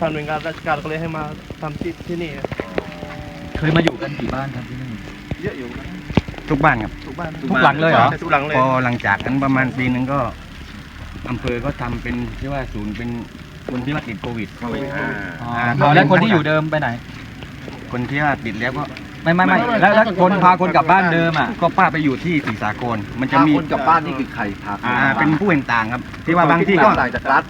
ทางหน่วยงานราชการก็เลยให้มาทำที่ที่นี่เคยมาอยู่กันกี่บ้านครับที่นี่ เยอะอยู่นะทุกบ้านครับ ทุกบ้านทุกหลังเลยเหรอใช่ทุกหลังเลยพอหลังจากนั้นประมาณปีหนึ่งก็อำเภอก็ทำเป็นที่ว่าศูนย์เป็นคนที่ว่าติดโควิดอ๋ออ่าเอาแล้วคนที่อยู่เดิมไปไหน คนที่ว่าติดแล้วก็ไม่ไม่ไม่แล้วแล้วคนพาคนกลับบ้านเดิมอะก็ป้าไปอยู่ที่ศรีสากลมันจะพามีคนกลับบ้านนี่คือใครพาคอ่ากลับบ้เป็นผู้เห็นต่างครับ ที่ว่าบางที่ก็ ต่างจากรัฐ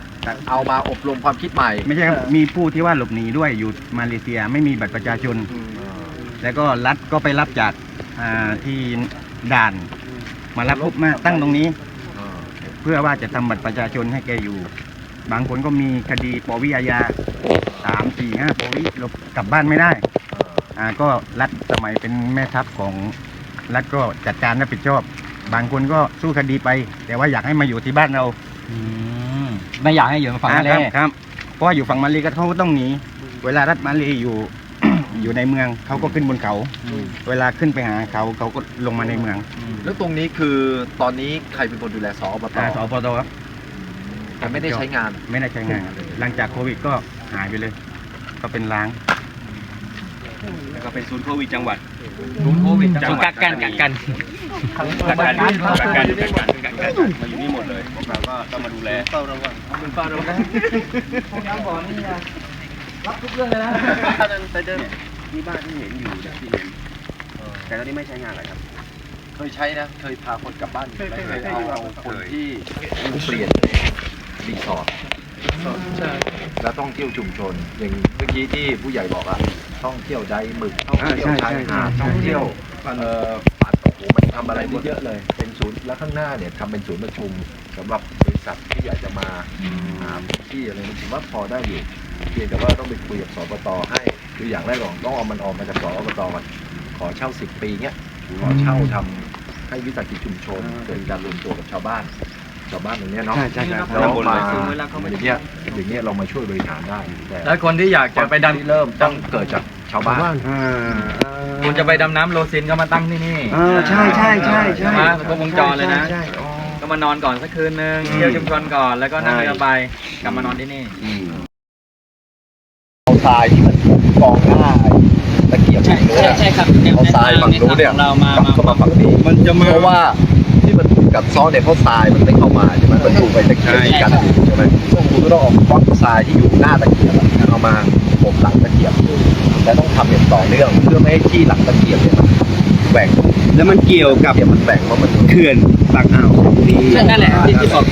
เอามาอบรมความคิดใหม่ไม่ใช่ครับ มีผู้ที่ว่าหลบหนีด้วยอยู่มาเลเซียไม่มีบัตรประชาชน แล้วก็รัฐก็ไปรับจากอ่าที่ด่าน มารับปุ๊บมาตั้งตรงนี้ เพื่อว่าจะทำบัตรประชาชนให้แกอยู่ บางคนก็มีคดีปวิอาญาสามสี่ห้าปวิหลบกลับบ้านไม่ได้ อ่าก็รัฐสมัยเป็นแม่ทัพของรัฐก็จัดการรับผิดชอบ บางคนก็สู้คดีไป แต่ว่าอยากให้มาอยู่ที่บ้านเรา อืม ไม่อยากให้อยู่ฝั่งทะเลอ่าครับครับเพราะว่าอยู่ฝั่งมาเลก็เขาก็ต้องหนีเวลารัฐมาเลอยู่ อยู่ในเมืองเขาก็ขึ้นบนเขาเวลาขึ้นไปหาเขาเขาก็ลงมาในเมืองแล้วตรงนี้คือตอนนี้ใครเป็นคนดูแลสอบตอ่าสปตครับ แต่ไม่ได้ใช้งาน ไม่ได้ใช้งานครับหลังจากโควิดก็หายไปเลย ก็เป็นล้าง แล้วก็เป็นศูนย์โควิดจังหวัดศูนย์โควิดจังหวัดกักกันกักกันกักกันกักกันกักกันกักกันมาอยู่นี่หมดเลยพวกเราก็ต้องมาดูแลเฝ้าระวังเป็นเฝ้าระวังรับทุกเรื่องเลยนะแต่เดิมมีบ้านที่เห็นอยู่ที่เห็นแต่ตอนนี้ไม่ใช้งานอะไรครับเคยใช้นะ เคยพาคนกลับบ้านอยู่ไหมเคยเคยเคยเอาเคยเอาคนเคยที่เปลี่ยนรีสอร์ทใช่และท่องเที่ยวชุมชนอย่างเมื่อกี้ที่ผู้ใหญ่บอกอะ ท่องเที่ยวใดหมึกท่องเที่ยวชายหาดท่องเที่ยวเอ่อปัดโอ้โหมันทำอะไรได้เยอะเลย เป็นศูนย์แล้วข้างหน้าเนี่ยทำเป็นศูนย์ประชุมสำหรับบริษัทที่อยากจะมาหาพื้นที่อะไรนี่ผมว่าพอได้อยู่เพียงแต่ว่าต้องไปคุยกับสปตให้คืออย่างแรกก่อนต้องเอามันออกมาจากสปตก่อนขอเช่าสิบปีเนี้ยขอเช่าทำให้วิสาหกิจชุมชนเกิดการรวมตัวกับชาวบ้าน ชาวบ้านตรงเนี้ยเนาะใช่ใช่ครับแล้วมาเวอลาเขาไม่ย่างเงี้ยอย่างเงี้ยเรามาช่วยบริหารได้แต่แล้วคนที่อยากจะไปดที่เริ่มต้องเกิดจากชาวบ้านำคุณจะไปดำน้ำโลซินก็มาตั้งที่นี่เออใช่ใช่ใช่ใช่ไหมครบวงจรเลยนะใช่ใช่อ๋อก็มานอนก่อนสักคืนนึงอืมเที่ยวชุมชนก่อนแล้วก็นั่งใช่เรือใบกลับมานอนที่นี่อืมเอาทรายที่มันกองหน้าตะเกียบฝั่งนู้นอะใช่ครับเอาทรายฝั่งนู้นเนี่ยเรามากลับเข้ามาฝั่งนี้มันจะมาเพราะว่า ที่มันกัดซ้อเนี่ยเพราะทรายมันไม่เข้ามาใช่ไหมมันถูกไปตะเกียบที่กันใช่ไหมพวกคุณก็ต้องเอาควักทรายที่อยู่หน้าตะเกียบอะเอามาปมหลังตะเกียบและต้องทำอย่างต่อเนื่องเพื่อไม่ให้ที่หลังตะเกียบเนี่ยมันแบ่งแล้วมันเกี่ยวกับตะเกียบมันแบ่งเพราะมัน เขื่อนปากอ่าว นี่นั่นแหละที่ที่บอก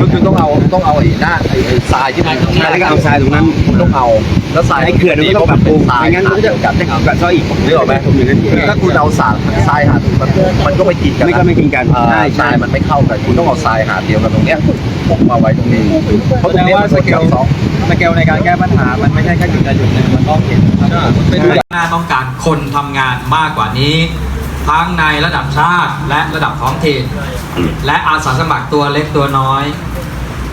ก็คือต้องเอาต้องเอาไอ้หน้าไอ้ไอ้ทรายที่มันใช่แล้วก็เอาทรายตรงนั้นต้องเอา แล้วทรายไอ้เขื่อนมันก็ต้องปรับปรุงทรายไม่งั้นมันก็จะกันได้เอากับซ้อยอีกนึกออกไหมผมอย่างนั้นถ้าคุณเอาสารทรายหาดมันมันก็ไม่กินกันไม่ก็ไม่กินกันอ่าใช่ทใช่รายมันไม่เข้ากันคุณต้องเอาทรายหาดเดียวกันตรงเนี้ยผมมาไว้ตรงนี้เพราะตรงเนี้ยมันเป็นกับสองสเกลในการแก้ปัญหามันไม่ใช่แค่จุดใดจุดหนึ่งมันต้องเห็นเป็นหน้าต้องการคนทำงานมากกว่านี้ ทั้งในระดับชาติและระดับท้องถิ่นและอาสาสมัครตัวเล็กตัวน้อย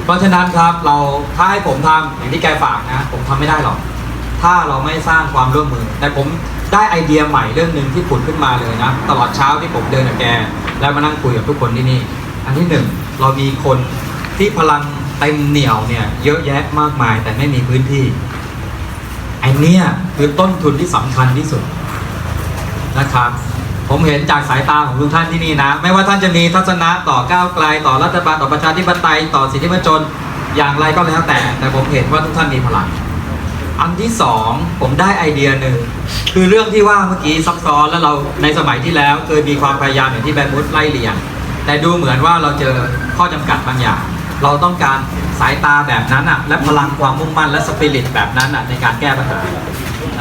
เพราะฉะนั้นครับเราถ้าให้ผมทำอย่างที่แกฝากนะ ผมทำไม่ได้หรอก ถ้าเราไม่สร้างความร่วมมือ แต่ผมได้ไอเดียใหม่เรื่องหนึ่งที่ผุดขึ้นมาเลยนะ ตลอดเช้าที่ผมเดินกับแก แล้วมานั่งคุยกับทุกคนที่นี่ อันที่หนึ่งเรามีคนที่พลังเต็มเหนี่ยวเนี่ยเยอะแยะมากมาย แต่ไม่มีพื้นที่ไอเนี้ยคือต้นทุนที่สำคัญที่สุดนะครับ ผมเห็นจากสายตาของทุกท่านที่นี่นะ ไม่ว่าท่านจะมีทัศนะต่อก้าวไกล ต่อรัฐบาลต่อประชาธิปไตยต่อสิทธิมนชนอย่างไรก็แล้วแต่ แต่ผมเห็นว่าทุกท่านมีพลังอันที่สองผมได้ไอเดียหนึ่งคือเรื่องที่ว่าเมื่อกี้ซับซ้อนแล้วเราในสมัยที่แล้วเคยมีความพยายามอย่างที่แบมุสไล่เลียงแต่ดูเหมือนว่าเราเจอข้อจำกัดบางอย่าง เราต้องการสายตาแบบนั้นอะและพลังความมุ่งมั่นและสปิริตแบบนั้นอะในการแก้ปัญหา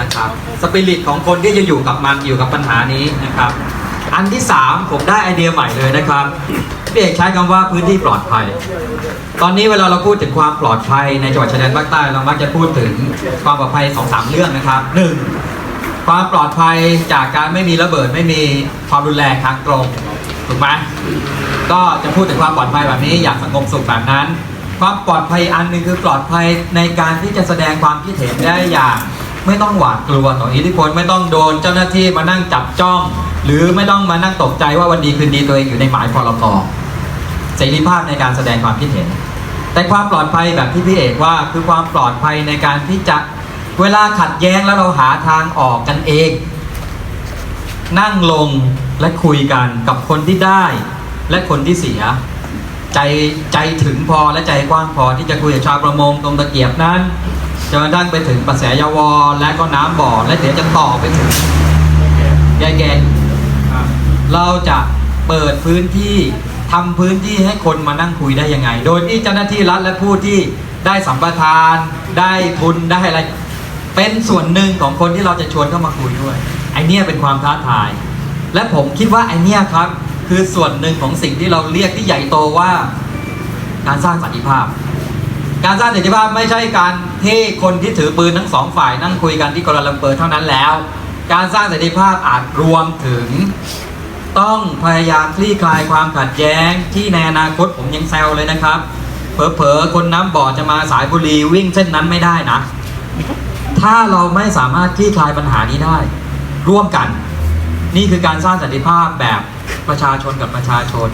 นะครับสปิริตของคนที่จะอยู่กับมันอยู่กับปัญหานี้นะครับ อันที่สามผมได้ไอเดียใหม่เลยนะครับพี่เอกใช้คำว่าพื้นที่ปลอดภัย ตอนนี้เวลาเราพูดถึงความปลอดภัยในจังหวัดชายแดนภาคใต้เรามักจะพูดถึงความปลอดภัยสองสามเรื่องนะครับหนึ่งความปลอดภัยจากการไม่มีระเบิดไม่มีความรุนแรงทางตรงถูกไหมก็จะพูดถึงความปลอดภัยแบบนี้อย่างสงบสุขแบบนั้น ความปลอดภัยอันหนึ่งคือปลอดภัยในการที่จะแสดงความคิดเห็นได้อย่าง ไม่ต้องหวาดกลัวต่ออิทธิพลไม่ต้องโดนเจ้าหน้าที่มานั่งจับจ้อง หรือไม่ต้องมานั่งตกใจว่าวันดีคืนดีตัวเองอยู่ในหมายพรกเสรีภาพในการแสดงความคิดเห็น แต่ความปลอดภัยแบบที่พี่เอกว่าคือความปลอดภัยในการที่จะเวลาขัดแย้งแล้วเราหาทางออกกันเอง นั่งลงและคุยกันกับคนที่ได้ และคนที่เสีย ใจใจถึงพอและใจกว้างพอที่จะคุยกับชาวประมงตรงตะเกียบนั้น จนกระทั่งไปถึงประแสยาวรและก็น้ำบ่อ และเดี๋ยวจะต่อไปถึงยายแกงเราจะเปิดพื้นที่ทำพื้นที่ให้คนมานั่งคุยได้ยังไง โดยที่เจ้าหน้าที่รัฐและผู้ที่ได้สัมปทาน ได้ทุนได้อะไร เป็นส่วนหนึ่งของคนที่เราจะชวนเข้ามาคุยด้วยไอเนี้ยเป็นความท้าทาย และผมคิดว่าไอเนี้ยครับ คือส่วนหนึ่งของสิ่งที่เราเรียกที่ใหญ่โตว่า การสร้างสันติภาพ การสร้างสันติภาพไม่ใช่การที่คนที่ถือปืนทั้งสองฝ่ายนั่งคุยกันที่กัวลาลัมเปอร์เท่านั้นแล้ว การสร้างสันติภาพอาจรวมถึง ต้องพยายามคลี่คลายความขัดแย้งที่ในอนาคตผมยังแซวเลยนะครับเผลอๆคนน้ำบ่อจะมาสายบุรีวิ่งเส้นนั้นไม่ได้นะ ถ้าเราไม่สามารถคลี่คลายปัญหานี้ได้ ร่วมกัน นี่คือการสร้างสันติภาพแบบประชาชนกับประชาชน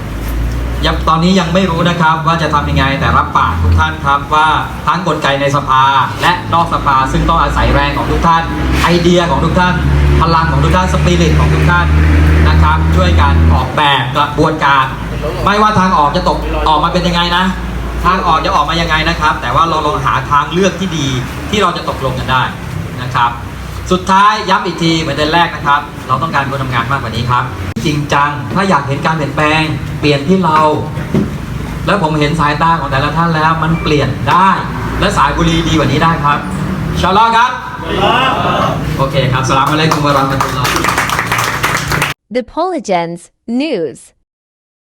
ยังตอนนี้ยังไม่รู้นะครับว่าจะทำยังไงแต่รับปากทุกท่านครับว่าทั้งกลไกในสภาและนอกสภา ซึ่งต้องอาศัยแรงของทุกท่าน ไอเดียของทุกท่าน พลังของทุกท่านสปิริตของทุกท่านนะครับ ช่วยกันออกแบบกระบวนการ ไม่ว่าทางออกจะตกออกมาเป็นยังไงนะ ทางออกจะออกมายังไงนะครับ แต่ว่าเราลองหาทางเลือกที่ดีที่เราจะตกลงกันได้นะครับ สุดท้ายย้ำอีกทีประเด็นแรกนะครับ เราต้องการคนทำงานมากกว่านี้ครับ จริงจัง ถ้าอยากเห็นการเปลี่ยนแปลง เปลี่ยนที่เรา แล้วผมเห็นสายตาของแต่ละท่านแล้วมันเปลี่ยนได้ และสายบุรีดีกว่านี้ได้ครับชาลอครับ โอเคครับสลามอะลัยกุมวะเราะห์มะตุลลอฮ์ The Polygens News